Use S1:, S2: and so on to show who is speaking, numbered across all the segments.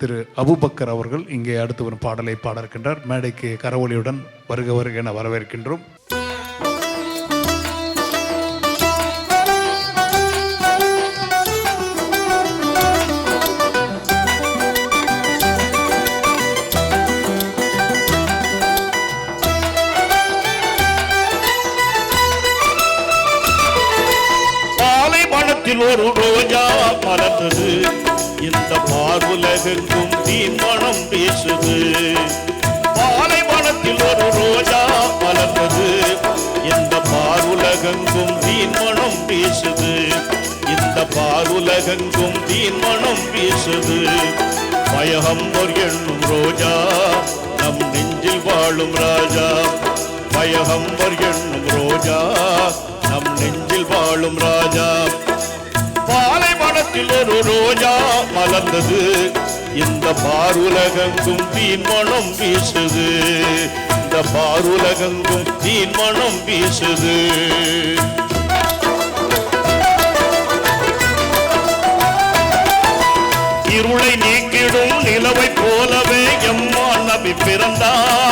S1: திரு Abu Bakr அவர்கள் இங்கே அடுத்து ஒரு பாடலை பாட இருக்கின்றார். மேடைக்கு கரவொலியுடன் வருக வருக என வரவேற்கின்றோம்.
S2: மனத்தில் ஒரு ரோஜா மலர்ந்தது இந்த பார்வுலகெங்கும் தீமணம் பேசுது. மாலை மனத்தில் ஒரு ரோஜா மலர்ந்தது இந்த பார்வுலகெங்கும் தீமணம் பேசுது. இந்த பார்வுலகெங்கும் தீமணம் பேசுது. பயகம்பர் என்னும் ரோஜா நம் நெஞ்சில் வாழும் ராஜா. பயகம்பர் என்னும் ரோஜா நம் நெஞ்சில் வாழும் ராஜா. காற்றில் ஒரு ரோஜா மலர்ந்தது. இந்த பாருலகங்கும் தீன்மணம் வீசுது. இந்த பாருலகங்கும் தீன்மணம் வீசுது. இருளை நீக்கிடும் நிலவை போலவே எம்மா நபி பிறந்தார்.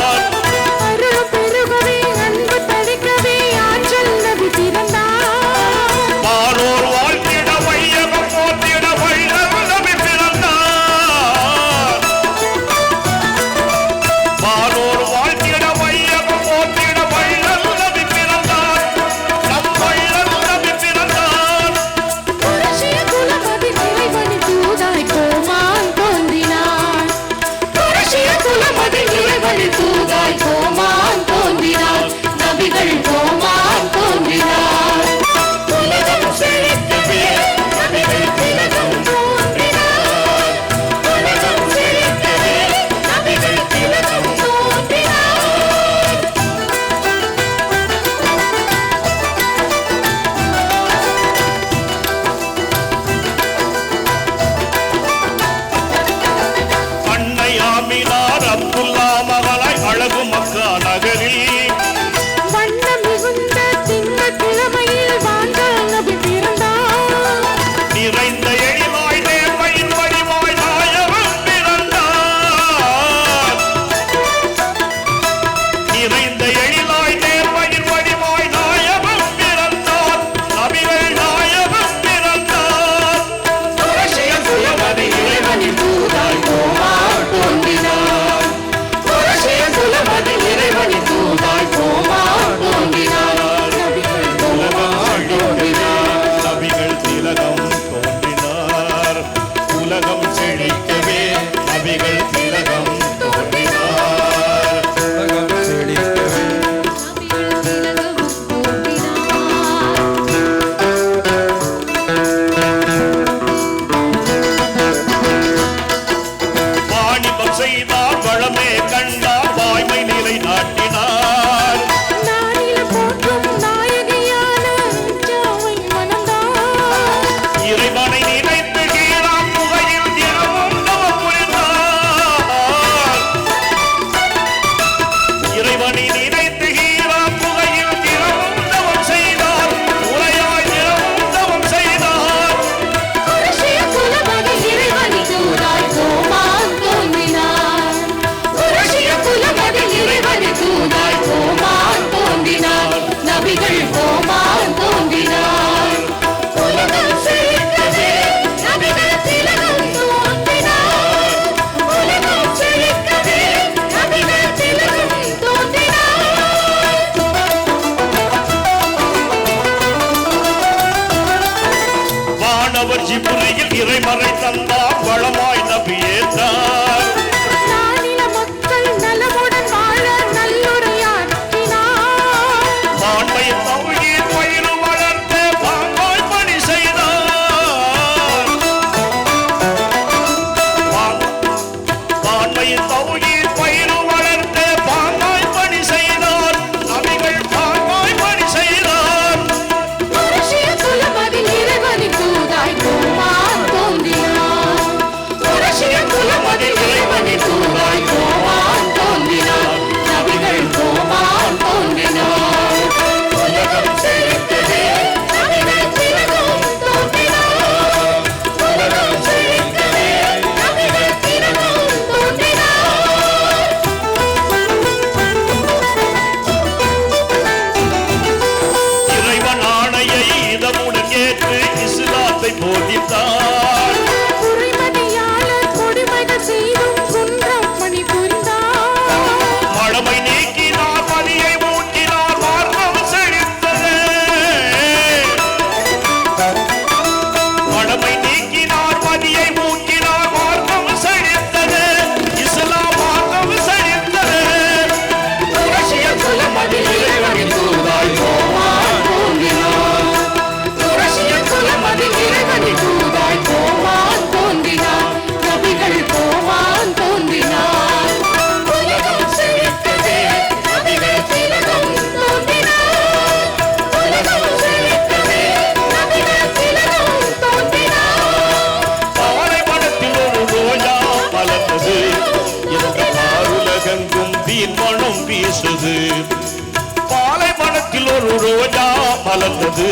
S2: ரோஜா மலர்ந்தது.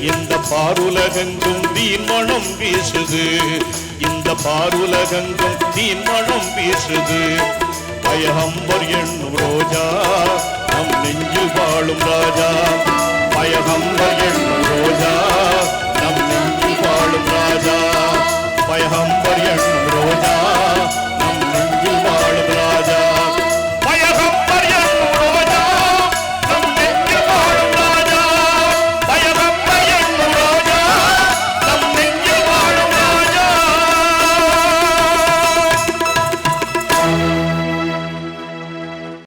S2: இந்த பாருலகெங்கும் தீன் மனம் வீசுது. இந்த பாருலகெங்கும் தீன் மனம் வீசுது. பயகம்பர் என்னும் ரோஜா நம் நெஞ்சு வாழும் ராஜா. பயகம்பர்